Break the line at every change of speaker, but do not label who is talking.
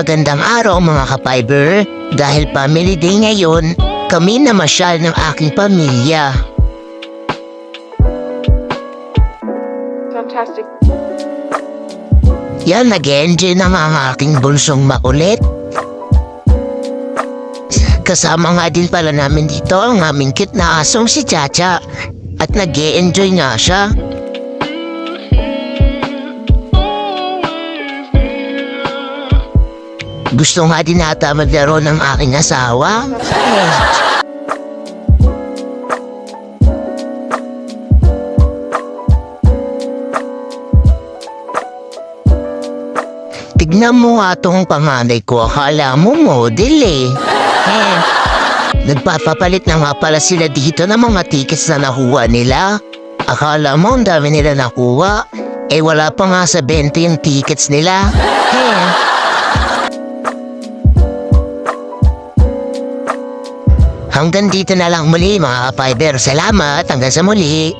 Magandang araw mga ka-fiber. Dahil family day ngayon, kami na masyal ng aking pamilya.
Fantastic.
Yan, nag-enjoy na nga ang aking bunsong makulit. Kasama nga din pala namin dito ang aming cute na asong si Chacha. At nag enjoy nga siya. Gusto nga din nata maglaro ng aking asawa. Tignan mo nga tong panganay ko, akala mo model eh. Eh, Nagpapapalit na nga pala sila dito ng mga tickets na nakuha nila. Akala mo ang dami nila nakuha, eh wala pa nga sa 20 yung tickets nila. Eh. Hanggang dito na lang muli mga ka-fiber. Salamat. Hanggang sa muli.